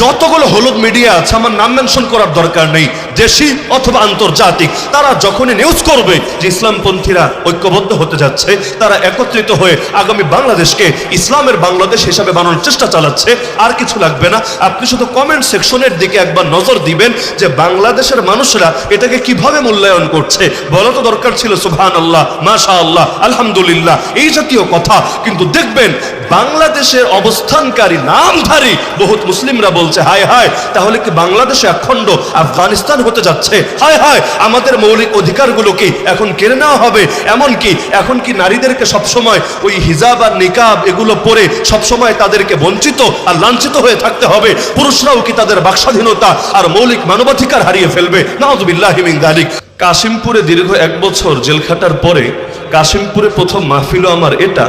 যতগুলো হলুদ মিডিয়া আছে, আমার নাম মেনশন করার দরকার নেই, দেশি অথবা আন্তর্জাতিক। তারা যখনই নিউজ করবে যে ইসলামপন্থীরা ঐক্যবদ্ধ হতে যাচ্ছে, তারা একত্রিত হয়ে আগামী বাংলাদেশকে ইসলামের বাংলাদেশ হিসাবে বানানোর চেষ্টা চালাচ্ছে, আর কিছু লাগবে না। আপনি শুধু কমেন্ট সেকশনের দিকে একবার নজর দিবেন যে বাংলাদেশের মানুষরা এটাকে কীভাবে মূল্যায়ন করছে। বলা তো দরকার ছিল সুবহান আল্লাহ মাশা আল্লাহ আলহামদুলিল্লাহ, এই জাতীয় কথা। কিন্তু দেখবেন বাংলাদেশের অবস্থানকারী নামধারী বহুত মুসলিমরা বলছে, হায় হায়, তাহলে কি বাংলাদেশে অখণ্ড আফগানিস্তান হতে যাচ্ছে? হায় হায়, আমাদের মৌলিক অধিকারগুলো কি এখন কেড়ে নেওয়া হবে? এমন কি, এখন কি নারীদেরকে সবসময় ওই হিজাব আর নিকাব এগুলো পরে সবসময় তাদেরকে বঞ্চিত আর লাঞ্ছিত হয়ে থাকতে হবে? পুরুষরাও কি তাদের বাকস্বাধীনতা আর মৌলিক মানবাধিকার হারিয়ে ফেলবে? নাউজুবিল্লাহি মিন যালিক। কাশিমপুরে দীর্ঘ এক বছর জেল খাটার পরে কাশিমপুরে প্রথম মাহফিলও আমার এটা।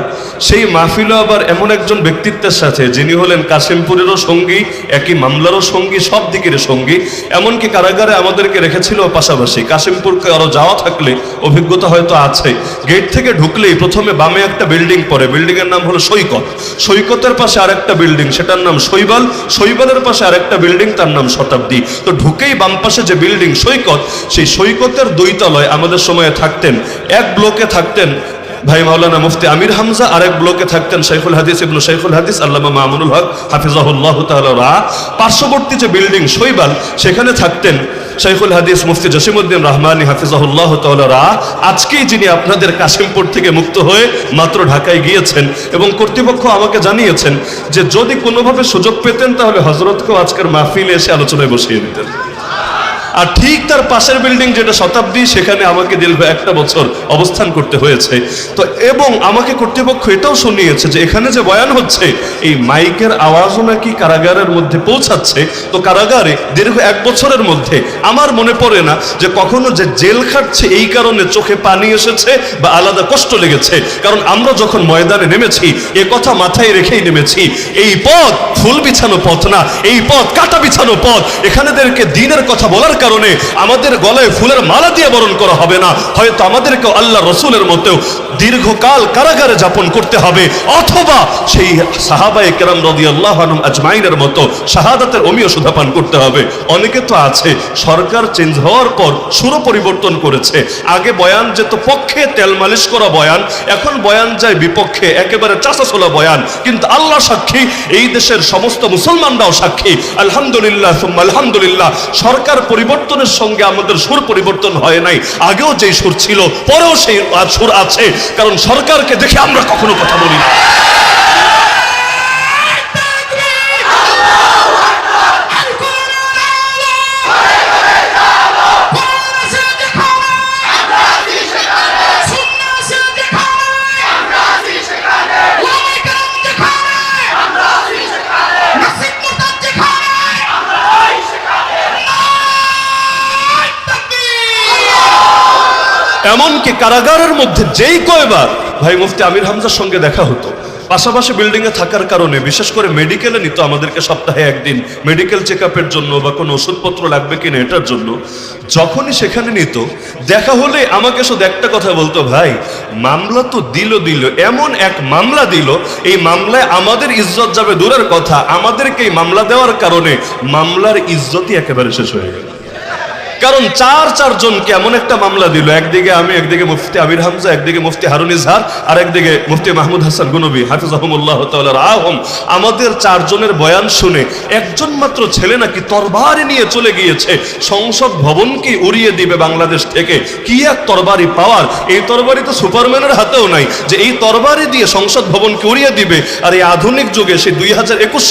সেই মাহফিলও আবার এমন একজন ব্যক্তিত্বের সাথে যিনি হলেন কাশিমপুরেরও সঙ্গী, একই মামলারও সঙ্গী, সব দিকের সঙ্গী। এমনকি কারাগারে আমাদেরকে রেখেছিল পাশাপাশি। কাশিমপুরকে আরও যাওয়া থাকলে অভিজ্ঞতা হয়তো আছে। গেট থেকে ঢুকলেই প্রথমে বামে একটা বিল্ডিং পড়ে। বিল্ডিংয়ের নাম হলো সৈকত। সৈকতের পাশে আরেকটা বিল্ডিং, সেটার নাম শৈবাল। শৈবালের পাশে আরেকটা বিল্ডিং, তার নাম শতাব্দী। তো ঢুকেই বাম পাশে যে বিল্ডিং সৈকত, সেই সৈকতের দুই তলায় আমাদের সময়ে থাকতেন, এক ব্লকে থাকতেন ভাই মাওলানা মুফতি আমির হামজা, আরেক ব্লকে থাকতেন শাইখুল হাদিস ইবনু শাইখুল হাদিস, আল্লামা মামুনুল হক, হাফিজাহুল্লাহ তাআলা পার্শ্ববর্তী যে বিল্ডিং শৈবাল, সেখানে থাকতেন শাইখুল হাদিস মুফতি জসিমউদ্দিন রহমানী, হাফিজাহুল্লাহ তাআলা আজকেই যিনি আপনাদের কাশিমপুর থেকে মুক্ত হয়ে মাত্র ঢাকায় গিয়েছেন এবং কর্তৃপক্ষ আমাকে জানিয়েছেন যে যদি কোনোভাবে সুযোগ পেতেন তাহলে হজরতকেও আজকের মাহফিলে এসে আলোচনায় বসিয়ে দিতেন। আর ঠিক তার পাশের বিল্ডিং যেটা শতাব্দী, সেখানে আমাকে দীর্ঘ একটা বছর অবস্থান করতে হয়েছে। তো এবং আমাকে কর্তৃপক্ষ এটাও শুনিয়েছে যে এখানে যে বয়ান হচ্ছে, এই মাইকের আওয়াজও নাকি কারাগারের মধ্যে পৌঁছাচ্ছে। তো কারাগারে দীর্ঘ এক বছরের মধ্যে আমার মনে পড়ে না যে কখনো যে জেল খাটছে এই কারণে চোখে পানি এসেছে বা আলাদা কষ্ট লেগেছে। কারণ আমরা যখন ময়দানে নেমেছি, এ কথা মাথায় রেখেই নেমেছি, এই পথ ফুল বিছানো পথ না, এই পথ কাটা বিছানো পথ। এখানেদেরকে দিনের কথা বলার কারণে আমাদের গলায় ফুলের মালা দিয়ে বরণ করা হবে না। হয়তো আমাদেরকে আল্লাহ রসুলের মতেও দীর্ঘকাল কারাগারে যাপন করতে হবে। অথবা সেই সাহাবায়ে কেরাম রদি আল্লাহ আজমাইনের মতো শাহাদাতের অমীয় সুধা পান করতে হবে। অনেকে তো আছে, সরকার চেঞ্জ হওয়ার পর সুর পরিবর্তন করেছে। আগে বয়ান যেত, পক্ষে তেল মালিশ করা বয়ান, এখন বয়ান যায় বিপক্ষে, একেবারে চাষাছোলা বয়ান। কিন্তু আল্লাহ সাক্ষী, এই দেশের সমস্ত মুসলমানরাও সাক্ষী। আলহামদুলিল্লাহ আলহামদুলিল্লাহ। সরকার পরিবর্তনের সঙ্গে আমাদের সুর পরিবর্তন হয় নাই। আগেও যে সুর ছিল, পরেও সেই সুর আছে। কারণ সরকারকে দেখে আমরা কখনো কথা বলি কারাগারের মধ্যে যেই কয়বার ভাই মুফতি আমির হামজার সঙ্গে দেখা হতো। পাশাপাশি বিল্ডিং এ থাকার কারণে, বিশেষ করে মেডিকেলে নিত আমাদেরকে সপ্তাহে একদিন। মেডিকেল চেক জন্য বা কোনো ওষুধপত্র লাগবে কিনা এটার জন্য। যখনই সেখানে নিত, দেখা হলে আমাকে শুধু একটা কথা বলতো, ভাই, মামলা তো দিল দিল। এমন এক মামলা দিল, এই মামলায় আমাদের ইজ্জত যাবে দূরের কথা। আমাদেরকে এই মামলা দেওয়ার কারণে মামলার ইজ্জতই একেবারে শেষ হয়ে গেল। কারণ চার চারজনকে এমন একটা মামলা দিল, একদিকে আমি, একদিকে মুফতি আমির হামজা, একদিকে মুফতি হারুন ইজহার, আর একদিকে মুফতি মাহমুদ হাসান গুনবী, হাফিজাহমুল্লাহ আহম আমাদের চারজনের বয়ান শুনে একজন মাত্র ছেলে নাকি তরবারি নিয়ে চলে গিয়েছে, সংসদ ভবনকে উড়িয়ে দিবে বাংলাদেশ থেকে? কি এক তরবারি পাওয়ার? এই তরবারি তো সুপারম্যানের হাতেও নাই, যে এই তরবারি দিয়ে সংসদ ভবনকে উড়িয়ে দিবে, আর এই আধুনিক যুগে সেই দুই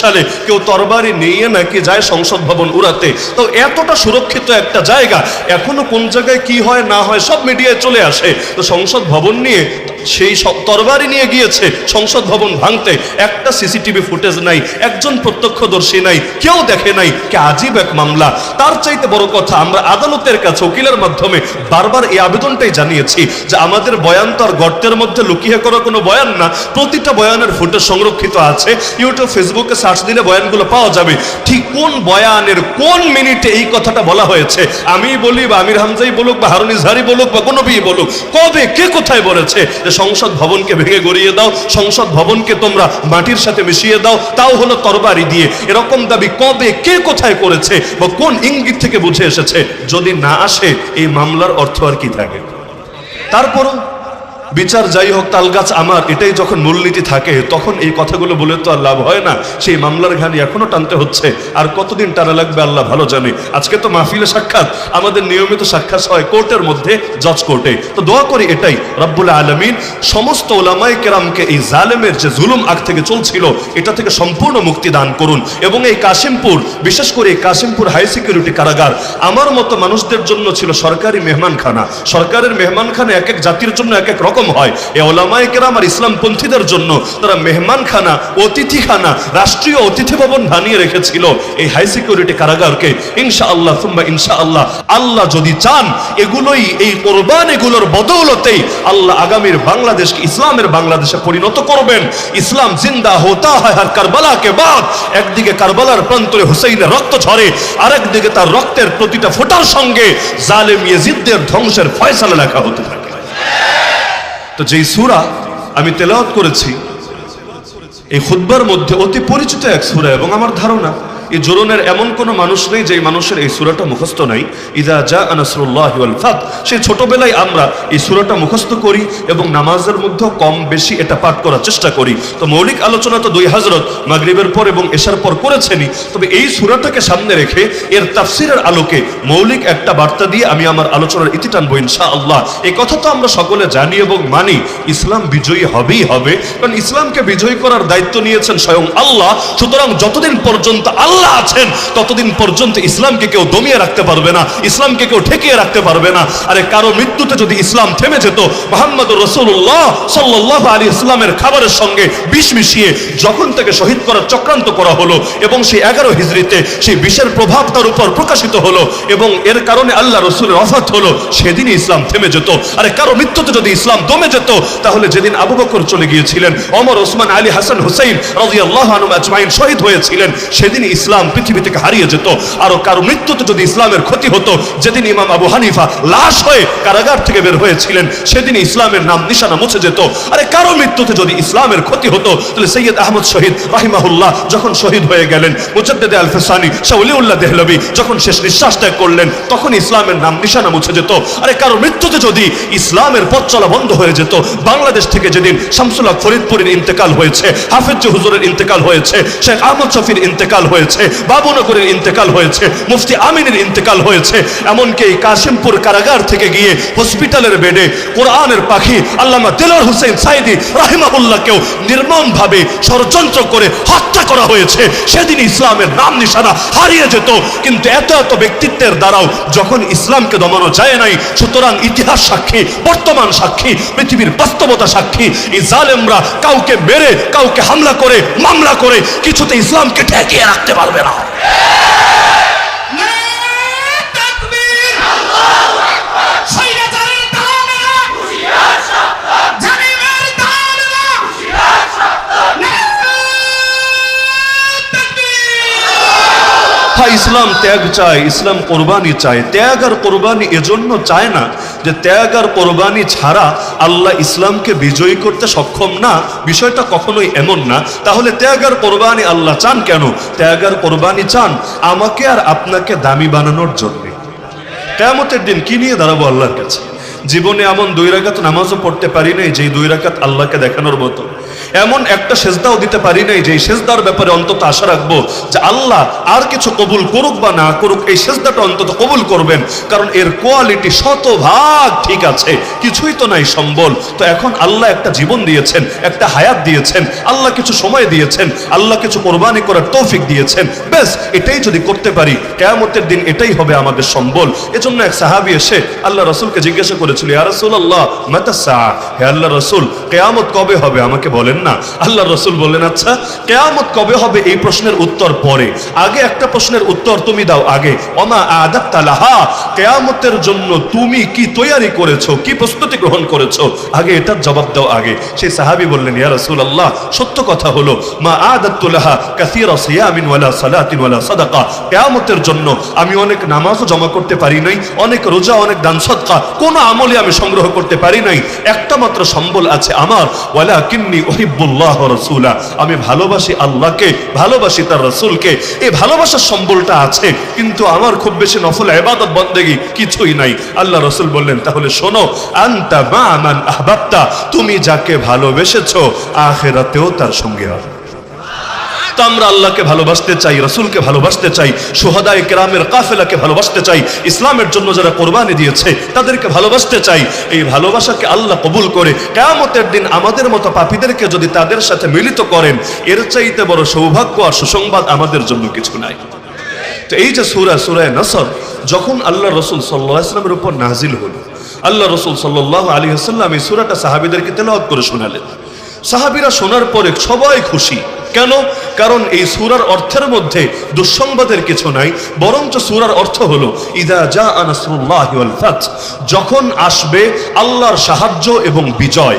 সালে কেউ তরবারি নিয়ে নাকি যায় সংসদ ভবন উড়াতে। তো এতটা সুরক্ষিত একটা জায়গা। এখনও কোন জায়গায় কি হয়, না হয়, সব মিডিয়ায় চলে আসে। তো সংসদ ভবন নিয়ে সেই তরবারি নিয়ে গিয়েছে, সংসদ ভবন ভাঙতে। একটা সিসিটিভি ফুটেজ নাই, একজন প্রত্যক্ষদর্শী নাই, কেউ দেখে নাই, কে আজীব এক মামলা। তার চাইতে বড় কথা, আমরা আদালতের কাছে উকিলের মাধ্যমে বারবার এই আবেদনটাই জানিয়েছি যে আমাদের বয়ান তো আর গর্তের মধ্যে লুকিয়ে করা কোনো বয়ান না, প্রতিটা বয়ানের ফুটেজ সংরক্ষিত আছে। ইউটিউব, ফেসবুকে সার্চ দিলে বয়ানগুলো পাওয়া যাবে। ঠিক কোন বয়ানের কোন মিনিটে এই কথাটা বলা হয়েছে? আমি বলি বা আমির হামজাই বলুক বা হারুন ইজহারি বলুক বা কোনো বি বলুক, কবে, কে কোথায় বলেছে? যে সংসদ ভবনকে ভেঙে গড়িয়ে দাও, সংসদ ভবনকে তোমরা মাটির সাথে মিশিয়ে দাও, তাও হলো তরবারি দিয়ে। এরকম দাবি কবে, কে কোথায় করেছে বা কোন ইঙ্গিত থেকে বুঝে এসেছে? যদি না আসে, এই মামলার অর্থ আর কি থাকে? তারপরও বিচার যাই হোক তালগাছ আমার, এটাই যখন মূলনীতি থাকে, তখন এই কথাগুলো বলে তো আর লাভ হয় না। সেই মামলার ঘানি এখনও টানতে হচ্ছে। আর কতদিন টানা লাগবে, আল্লাহ ভালো জানে। আজকে তো মাহফিলে সাক্ষাৎ। আমাদের নিয়মিত সাক্ষাৎ হয় কোর্টের মধ্যে, জজ কোর্টে। তো দোয়া করি এটাই, রব্বুল আলমিন, সমস্ত ওলামাই কেরামকে এই জালেমের যে জুলুম আগ থেকে চলছিল, এটা থেকে সম্পূর্ণ মুক্তি দান করুন। এবং এই কাশিমপুর, বিশেষ করে এই কাশিমপুর হাই সিকিউরিটি কারাগার, আমার মতো মানুষদের জন্য ছিল সরকারি মেহমানখানা। সরকারের মেহমানখানা এক এক জাতির জন্য এক এক রকম। হয়। এ ওলামায়ে কেরাম আর ইসলামপন্থীদের জন্য তারা মেহমানখানা, অতিথিখানা, রাষ্ট্রীয় অতিথি ভবন বানিয়ে রেখেছিল। এই হাই সিকিউরিটি কারাগারকে ইনশা আল্লাহ সুম্মা ইনশা আল্লাহ আল্লাহ যদি চান, এগুলোই এই কোরবান এগুলোর বদৌলতেই আল্লাহ আগামীর বাংলাদেশকে, ইসলামের বাংলাদেশে পরিণত করবেন। ইসলাম জিন্দা হতা হয় আর কারবালাকে বাদ। একদিকে কারবালার প্রান্তরে হুসাইনের রক্ত ঝরে, আরেকদিকে তার রক্তের প্রতিটা ফোটার সঙ্গে জালেম ইয়েজিদদের ধ্বংসের ফয়সালা লেখা হতে থাকে। তো যেই সুরা আমি তেলাওয়াত করেছি, এই খুদ্বার মধ্যে অতি পরিচিত এক সুরা এবং আমার ধারণা এই জোরনের এমন কোনো মানুষ নেই যে মানুষের এই সুরাটা মুখস্থ নাই। ইদা যা আনাসরুল্লাহ ফাত। সেই ছোটবেলায় আমরা এই সুরাটা মুখস্থ করি এবং নামাজের মধ্যেও কম বেশি এটা পাঠ করার চেষ্টা করি। তো মৌলিক আলোচনা তো দুই হাজরত মাগরিবের পর এবং এশার পর করেছেনই। তবে এই সুরাটাকে সামনে রেখে এর তাফসিরের আলোকে মৌলিক একটা বার্তা দিয়ে আমি আমার আলোচনার ইতি টানবো ইনশা আল্লাহ এই কথা তো আমরা সকলে জানি এবং মানি, ইসলাম বিজয়ী হবেই হবে। কারণ ইসলামকে বিজয়ী করার দায়িত্ব নিয়েছেন স্বয়ং আল্লাহ। সুতরাং যতদিন পর্যন্ত আল্লাহ আছেন, ততদিন পর্যন্ত ইসলামকে কেউ দমিয়ে রাখতে পারবে না, ইসলামকে কেউ ঠেকিয়ে রাখতে পারবে না। আরে কারও মৃত্যুতে যদি ইসলাম থেমে যেত মোহাম্মদ রসুল্লাহ সাল্লাহ আলী ইসলামের খাবারের সঙ্গে বিষ মিশিয়ে যখন তাকে শহীদ করার চক্রান্ত করা হলো এবং সেই এগারো হিজড়িতে সেই বিষের প্রভাব তার উপর প্রকাশিত হলো এবং এর কারণে আল্লাহ রসুলের অফাত হলো, সেদিনই ইসলাম থেমে যেত। আরে কারও মৃত্যুতে যদি ইসলাম দমে যেত, তাহলে যেদিন আবু বকর চলে গিয়েছিলেন অমর ওসমান, আলী, হাসান, হুসাইন রাজি আল্লাহ আজমাইন শহীদ হয়েছিলেন সেদিন ইসলাম পৃথিবী থেকে হারিয়ে যেত। আরও কারও মৃত্যুতে যদি ইসলামের ক্ষতি হতো, যেদিন ইমাম আবু হানিফা লাশ হয়ে কারাগার থেকে বের হয়েছিলেন, সেদিন ইসলামের নাম নিশানা মুছে যেত। আরে কারও মৃত্যুতে যদি ইসলামের ক্ষতি হতো, তাহলে সৈয়দ আহমদ শহীদ রাহিমাহুল্লাহ যখন শহীদ হয়ে গেলেন, মুজাদ্দেদ আল ফেসানি শাউলিউল্লাহ দেহলবি যখন শেষ নিঃশ্বাস ত্যাগ করলেন, তখন ইসলামের নাম নিশানা মুছে যেত। আরে কারও মৃত্যুতে যদি ইসলামের পথ চলা বন্ধ হয়ে যেত, বাংলাদেশ থেকে যেদিন শামসুল্লাহ ফরিদপুরের ইন্তেকাল হয়েছে, হাফিজ হুজুরের ইন্তেকাল হয়েছে, শেখ আহমদ শফির ইন্তেকাল হয়েছে, বাবুনগরের ইন্তেকাল হয়েছে, মুফতি আমিনের ইন্তেকাল হয়েছে, এমনকি এই কাশিমপুর কারাগার থেকে গিয়ে হসপিটালের বেডে কোরআনের পাখি আল্লামা দিলর হোসেন সাইদি রাহিমাহুল্লাহকেও নির্মমভাবে ষড়যন্ত্র করে হত্যা করা হয়েছে। সেদিন ইসলামের নাম নিশানা হারিয়ে যেত, কিন্তু এত এত ব্যক্তিত্বের দ্বারাও যখন ইসলামকে দমানো যায় নাই, সুতরাং ইতিহাস সাক্ষী, বর্তমান সাক্ষী, পৃথিবীর বাস্তবতা সাক্ষী, এই জালেমরা কাউকে মেরে, কাউকে হামলা করে, মামলা করে, কিছুতে ইসলামকে ঠেকিয়ে রাখতে পারবে না। হ্যাঁ ইসলাম ত্যাগ চায়, ইসলাম কোরবানি চায়। ত্যাগ আর কোরবানি এজন্য চায় না যে ত্যাগ আর কোরবানি ছাড়া আল্লাহ ইসলামকে বিজয়ী করতে সক্ষম না, বিষয়টা কখনোই এমন না। তাহলে ত্যাগার কোরবানি আল্লাহ চান কেন? ত্যাগার কোরবানি চান আমাকে আর আপনাকে দামি বানানোর জন্যে। কেমতের দিন কি নিয়ে দাঁড়াবো আল্লাহর কাছে? জীবনে এমন দুই রাকাত নামাজও পড়তে পারি নাই যেই দুই রাকাত আল্লাহকে দেখানোর মতো। এমন একটা সেজদাও দিতে পারি নাই যে সেজদার ব্যাপারে অন্তত আশা রাখব যে আল্লাহ আর কিছু কবুল করুক বা না করুক, এই সেজদাটা অন্তত কবুল করবেন। কারণ এর কোয়ালিটি শতভাগ ঠিক আছে, কিছুই তো নাই সম্বল। তো এখন আল্লাহ একটা জীবন দিয়েছেন, একটা হায়াত দিয়েছেন, আল্লাহ কিছু সময় দিয়েছেন, আল্লাহ কিছু কোরবানি করার তৌফিক দিয়েছেন। বেশ এটাই যদি করতে পারি, কেয়ামতের দিন এটাই হবে আমাদের সম্বল। এজন্য এক সাহাবি এসে আল্লাহ রসুলকে জিজ্ঞাসা করেছিল ইয়া রাসূলুল্লাহ, মাতা সা হে আল্লাহ রসুল, কেয়ামত কবে হবে? আমাকে বলেন না। আল্লাহ রসুল বললেন আচ্ছা কেয়ামত কবে হবে? এই প্রশ্নের উত্তর পরে। আগে একটা প্রশ্নের উত্তর তুমি দাও আগে। অমা আদাত তালাহা কেয়ামতের জন্য তুমি কি তৈয়ারি করেছ? কি প্রস্তুতি গ্রহণ করেছ? আগে এটার জবাব দাও আগে। সেই সাহাবি বললেন, ইয়া রাসূল আল্লাহ সত্য কথা হলো, মা আদাতুলাহা কাসীরা সিয়ামিন ওয়ালা সালাতিন ওয়ালা সাদাকা। কিয়ামতের জন্য আমি অনেক নামাজও জমা করতে পারি নাই, অনেক রোজা, অনেক দান সদকা কোন আমলে আমি সংগ্রহ করতে পারি নাই। একটা মাত্র সম্বল আছে আমার। ওয়ালা কিন্নি ওহিব্বুল্লাহ রাসূলা। আমি ভালোবাসি আল্লাহকে, ভালোবাসি তার রাসূলকে। এই ভালোবাসার সম্বলটা আছে, কিন্তু আমার খুব বেশি নফল ইবাদত বন্দেগী কিছুই নাই। আল্লাহ রসুল বললেন, তাহলে শোনো, আন্তা মা আহবাবতা। তুমি যাকে ভালোবেসেছো, আখেরাতেও তার সঙ্গে হবে। তো আমরা আল্লাহকে ভালোবাসতে চাই, রসুলকে ভালোবাসতে চাই সোহাদায় কেরামের কাফেলাকে ভালোবাসতে চাই, ইসলামের জন্য যারা কোরবানি দিয়েছে তাদেরকে ভালোবাসতে চাই। এই ভালোবাসাকে আল্লাহ কবুল করে কেয়ামতের দিন আমাদের মতো পাপীদেরকে যদি তাদের সাথে মিলিত করেন, এর চাইতে বড় সৌভাগ্য আর সুসংবাদ আমাদের জন্য কিছু নাই। তো এই যে সুরা, সুরায় নাসর, যখন আল্লাহ রসুল সাল্লাহ ইসলামের উপর নাজিল হল, আল্লাহ রসুল সাল্লাহ আলী হাসাল্লাম এই সুরাটা সাহাবিদেরকে তেলাওয়াত করে শোনালেন। সাহাবিরা শোনার পরে সবাই খুশি। কেন? কারণ এই সুরার অর্থের মধ্যে দুঃসংবাদের কিছু নাই, বরঞ্চ সুরার অর্থ হলো, ইদা যা আনাসুল্লাহ যখন আসবে আল্লাহর সাহায্য এবং বিজয়।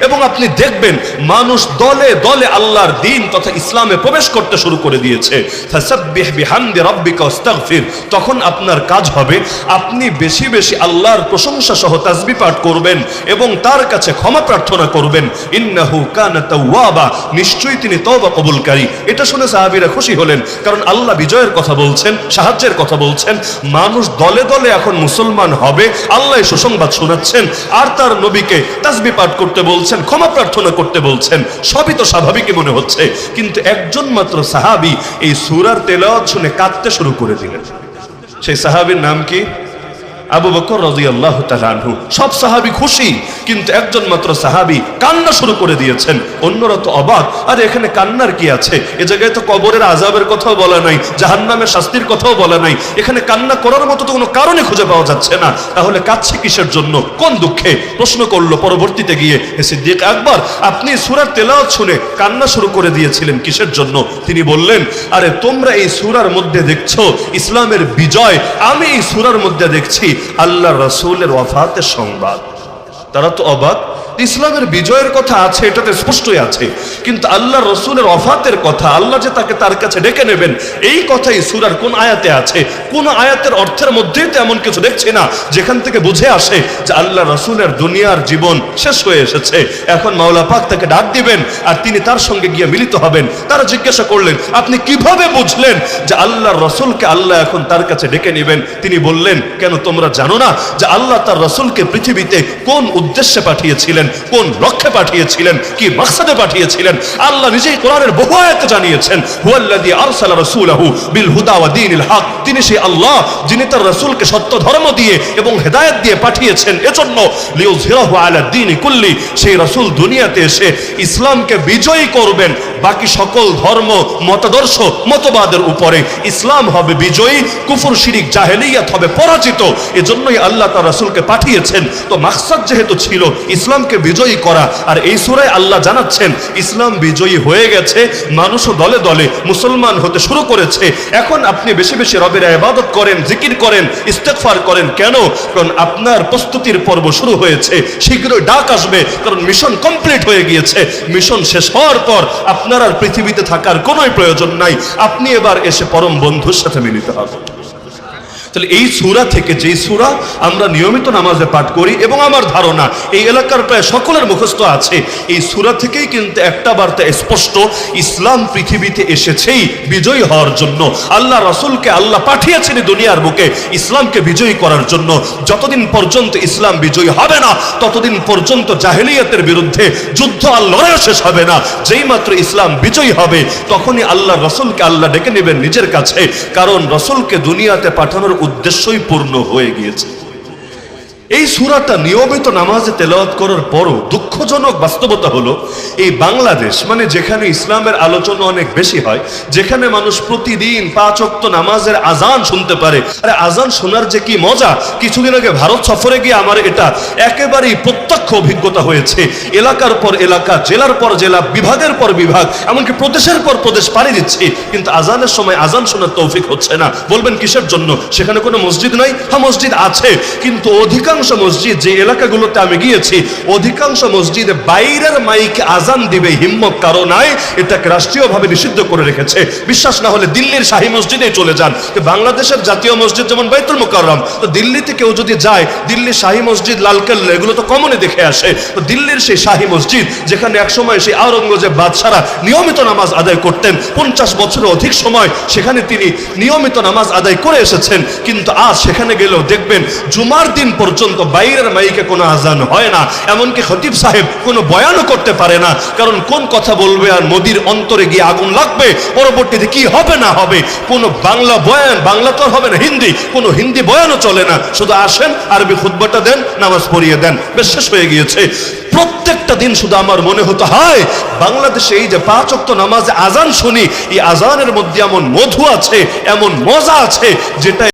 এবং আপনি দেখবেন মানুষ দলে দলে আল্লাহর দিন তথা ইসলামে প্রবেশ করতে শুরু করে দিয়েছে। তখন আপনার কাজ হবে, আপনি বেশি বেশি আল্লাহর প্রশংসা সহ তাসবিহ পাঠ করবেন এবং তার কাছে ক্ষমা প্রার্থনা করবেন। ইন্নাহু কানা তাওয়াবা। নিশ্চয়ই তিনি তওবা কবুলকারী। এটা শুনে সাহাবীরা খুশি হলেন, কারণ আল্লাহ বিজয়ের কথা বলছেন, সাহায্যের কথা বলছেন। মানুষ দলে দলে এখন মুসলমান হবে, আল্লাহ সুসংবাদ শোনাচ্ছেন। আর তার নবীকে তাসবিহ পাঠ করতে বলছেন, ক্ষমা প্রার্থনা করতে বলছেন। সবই তো স্বাভাবিকই মনে হচ্ছে। কিন্তু একজন মাত্র সাহাবী এই সূরার তেলাওয়াত শুনে কাঁদতে শুরু করে দিলেন। সেই সাহাবীর নাম কি? আবু বকর রাদিয়াল্লাহু তাআলা আনহু। সব সাহাবি খুশি, কিন্তু একজন মাত্র সাহাবি কান্না শুরু করে দিয়েছেন। অন্যরা তো অবাক, আর এখানে কান্নার কি আছে? এ জায়গায় তো কবরের আজাবের কথাও বলা নাই, জাহান্নামের শাস্তির কথাও বলা নাই। এখানে কান্না করার মতো তো কোনো কারণে খুঁজে পাওয়া যাচ্ছে না। তাহলে কাচ্ছে কিসের জন্য? কোন দুঃখে? প্রশ্ন করল পরবর্তীতে গিয়ে সিদ্দিক আকবর আপনি সুরার তেলাওয়াত শুনে কান্না শুরু করে দিয়েছিলেন কিসের জন্য? তিনি বললেন, আরে তোমরা এই সুরার মধ্যে দেখছ, ইসলামের বিজয়, আমি এই সুরার মধ্যে দেখছি। আল্লাহ রসুলের ওয়াফাতের সংবাদ। তারা তো অবাক, ইসলামের বিজয়ের কথা আছে, এটাতে স্পষ্টই আছে। কিন্তু আল্লাহ রসুলের অফাতের কথা, আল্লাহ যে তাকে তার কাছে ডেকে নেবেন, এই কথাই সুরার কোন আয়াতে আছে? কোন আয়াতের অর্থের মধ্যেই তো এমন কিছু দেখছি না। যেখান থেকে বুঝে আসে যে আল্লাহ রসুলের দুনিয়ার জীবন শেষ হয়ে এসেছে। এখন মাওলা পাক তাকে ডাক দিবেন আর তিনি তার সঙ্গে গিয়ে মিলিত হবেন। তারা জিজ্ঞাসা করলেন, আপনি কীভাবে বুঝলেন যে আল্লাহর রসুলকে আল্লাহ এখন তার কাছে ডেকে নেবেন? তিনি বললেন, কেন তোমরা জানো না যে আল্লাহ তার রসুলকে পৃথিবীতে কোন উদ্দেশ্যে পাঠিয়েছিলেন, কোন লক্ষ্যে পাঠিয়েছিলেন, কি মাকসাদে পাঠিয়েছিলেন? আল্লাহ নিজেই কোরআনের বহু আয়াতে জানিয়েছেন, হুয়াল্লাযী আরসালা রাসূলাহু বিল হুদা ওয়া দীনিল হক। তিনি সেই আল্লাহ, যিনি তার রাসূলকে সত্য ধর্ম দিয়ে এবং হেদায়েত দিয়ে পাঠিয়েছেন, এজন্য লিউযহিরাহু আলা দীনি কুল্লি, সেই রাসূল দুনিয়াতে এসে ইসলামকে বিজয়ী করবেন। বাকি সকল ধর্ম, মতাদর্শ, মতবাদের উপরে ইসলাম হবে বিজয়ী, কুফর, শিরিক, জাহেলিয়াত হবে পরাজিত। এজন্যই আল্লাহ তার রাসূলকে পাঠিয়েছেন। তো মাকসাদ যেহেতু ছিল, ইসলামকে বিজয়ী করা, আর এই সুরায় আল্লাহ জানাচ্ছেন, ইসলাম বিজয়ী হয়ে গেছে, মানুষও দলে দলে মুসলমান হতে শুরু করেছে। এখন আপনি বেশি বেশি রবের ইবাদত করেন, জিকির করেন ইস্তেকফার করেন, কেন? কারণ আপনার প্রস্তুতির পর্ব শুরু হয়েছে, শীঘ্রই ডাক আসবে, কারণ মিশন কমপ্লিট হয়ে গিয়েছে। মিশন শেষ হওয়ার পর আপনার আর পৃথিবীতে থাকার কোনোই প্রয়োজন নাই। আপনি এবার এসে পরম বন্ধুর সাথে মিলিত হবেন। তাহলে এই সুরা থেকে যেই সুরা আমরা নিয়মিত নামাজে পাঠ করি এবং আমার ধারণা এই এলাকার প্রায় সকলের মুখস্থ আছে, এই সুরা থেকেই কিন্তু একটা বার্তা স্পষ্ট, ইসলাম পৃথিবীতে এসেছেই বিজয়ী হওয়ার জন্য। আল্লাহ রসুলকে আল্লাহ পাঠিয়েছেন দুনিয়ার বুকে ইসলামকে বিজয়ী করার জন্য। যতদিন পর্যন্ত ইসলাম বিজয়ী হবে না, ততদিন পর্যন্ত জাহেলিয়াতের বিরুদ্ধে যুদ্ধ আর লড়াইও শেষ হবে না। যেই মাত্র ইসলাম বিজয়ী হবে, তখনই আল্লাহ রসুলকে আল্লাহ ডেকে নেবেন নিজের কাছে। কারণ রসুলকে দুনিয়াতে পাঠানোর উদ্দেশ্যই পূর্ণ হয়ে গিয়েছে। এই সুরাটা নিয়মিত নামাজে তেলাওয়াত করার পরও দুঃখজনক বাস্তবতা হলো, এই বাংলাদেশ মানে যেখানে ইসলামের আলোচনা অনেক বেশি হয়, যেখানে মানুষ প্রতিদিন পাঁচ অক্ত নামাজের আজান শুনতে পারে। আরে আজান শোনার যে কি মজা! কিছুদিন আগে ভারত সফরে গিয়ে আমার এটা একেবারেই প্রত্যক্ষ অভিজ্ঞতা হয়েছে। এলাকার পর এলাকা, জেলার পর জেলা, বিভাগের পর বিভাগ, এমনকি প্রদেশের পর প্রদেশ পাড়ি দিচ্ছে। কিন্তু আজানের সময় আজান শোনার তৌফিক হচ্ছে না। বলবেন কিসের জন্য? সেখানে কোনো মসজিদ নাই? হ্যাঁ মসজিদ আছে। কিন্তু অধিকাংশ মসজিদ যে এলাকাগুলোতে আমি গিয়েছি, অধিকাংশ মসজিদে বাইরের মাইকে আজান দিবে হিম্মত কারও নাই, এটাকে রাষ্ট্রীয়ভাবে নিষিদ্ধ করে রেখেছে। বিশ্বাস না হলে দিল্লির শাহী মসজিদে চলে যান। বাংলাদেশের জাতীয় মসজিদ যেমন বাইতুল মুকাররম, তো দিল্লিতে কেউ যদি যায়, দিল্লির শাহী মসজিদ, লালকেল্লা, এগুলো তো কমনে দেখে আসে। তো দিল্লির সেই শাহী মসজিদ, যেখানে একসময় সেই আওরঙ্গজেব বাদশারা নিয়মিত নামাজ আদায় করতেন, পঞ্চাশ বছরের অধিক সময় সেখানে তিনি নিয়মিত নামাজ আদায় করে এসেছেন। কিন্তু আজ সেখানে গেলেও দেখবেন, জুমার দিন পর্যন্ত বাইরের মাইকে কোনো আজান হয় না। এমনকি খতিব সাহেব কোনো বয়ানও করতে পারে না। কারণ কোন কথা বলবে আর মোদির অন্তরে গিয়ে আগুন লাগবে? পরবর্তীতে কি হবে না হবে? কোনো বাংলা বয়ান, বাংলা তো হবে না, হিন্দি। কোনো হিন্দি বয়ানও চলে না। শুধু আসেন, আরবি খুদ্বাটা দেন, নামাজ পড়িয়ে দেন। বেশ, শেষ হয়ে গিয়েছে। প্রত্যেকটা দিন শুধু আমার মনে হতো, হায়, বাংলাদেশে এই যে পাঁচ অক্ত নামাজে আজান শুনি, এই আজানের মধ্যে এমন মধু আছে, এমন মজা আছে যেটা